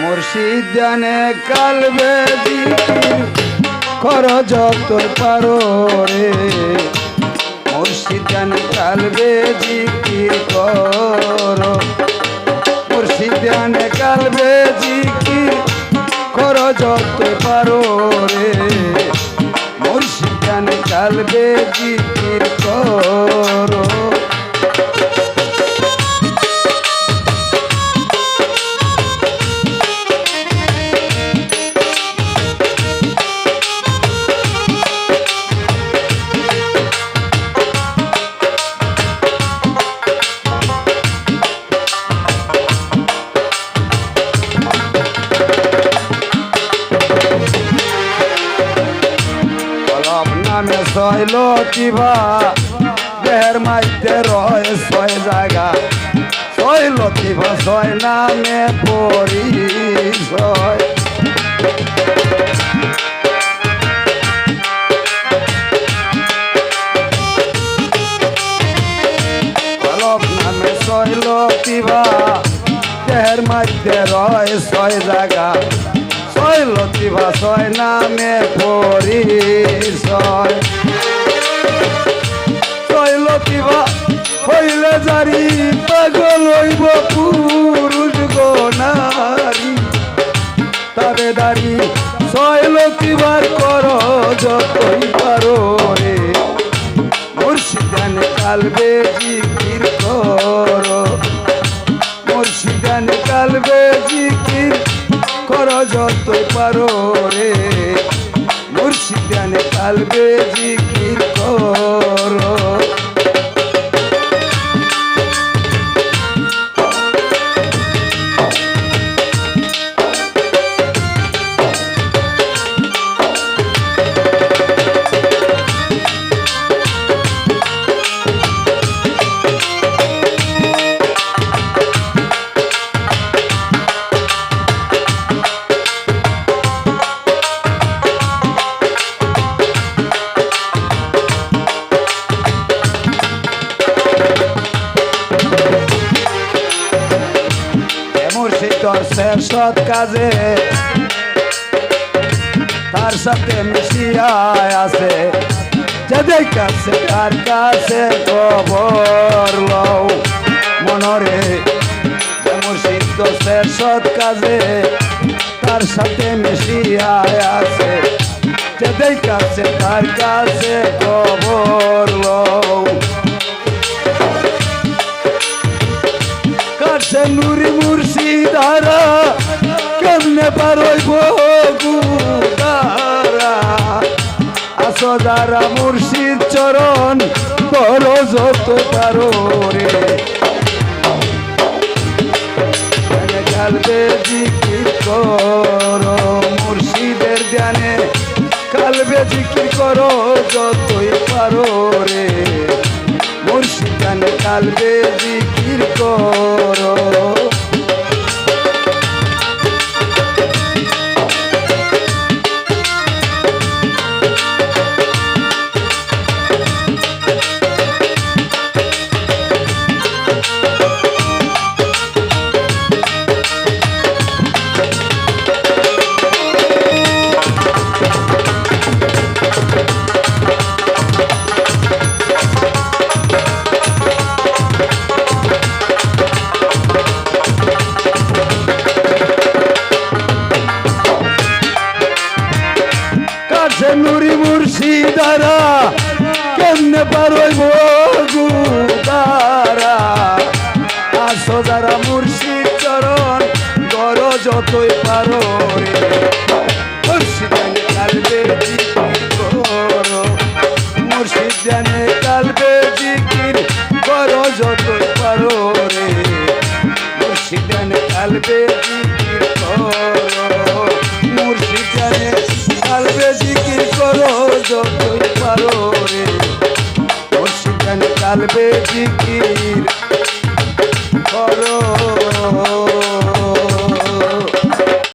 মুর্শিদ জানে কালবে কর যত পারো রে। মুর্শিদ জানে কালবে জিকির কর? মুর্শিদ জানে কালবে জিকির কর যত পারো রে। মুর্শিদ জানে জিকির করো। নামে ছয় লতিভা দেহের মাইতে রয় ছয় জায়গা। ছয় লতিভা ছয় নামে পরিচয়। কলম নামে ছয় লতিভা দেহের মাইতে রয় ছয় জায়গা। ছয় নামে পরিচয়। ছয় লতিভা হইলে জারি, পাগল হইব পুরুষ গো নারী। তবে দাঁড়ি ছয় লতিবার কর, যতই পারো রে। মুর্শিদান কালবে জিকির কর মুর্শিদান কালবে জিকির কর যত পারো রে। মুর্শিদানে কালবে জিকির কর। মুর্শিদ শেষ সৎ কাজে। তার সাথে মিশিয়ায় আছে। যাদের কাছে তার কাছে খবর লও মনরে। মুর্শিদ সৎ কাজে, তার সাথে মিশিয়ায় আছে। যাদের কাছে তার কাছে খবর লও। মুর্শিদারা কেমনে পারই ভগুদারা আসো দারা চরণ, বড় যত পারো রে কালবে জিকির করো, মুর্শিদের ধ্যানে কালবে জিকির করো, যতই পারো রে। মুর্শিদানে কালবে আলবে জিকির করো মুর্শিদ জানে আলবে জিকির করো যতই পারো রে মুর্শিদ জিকির করো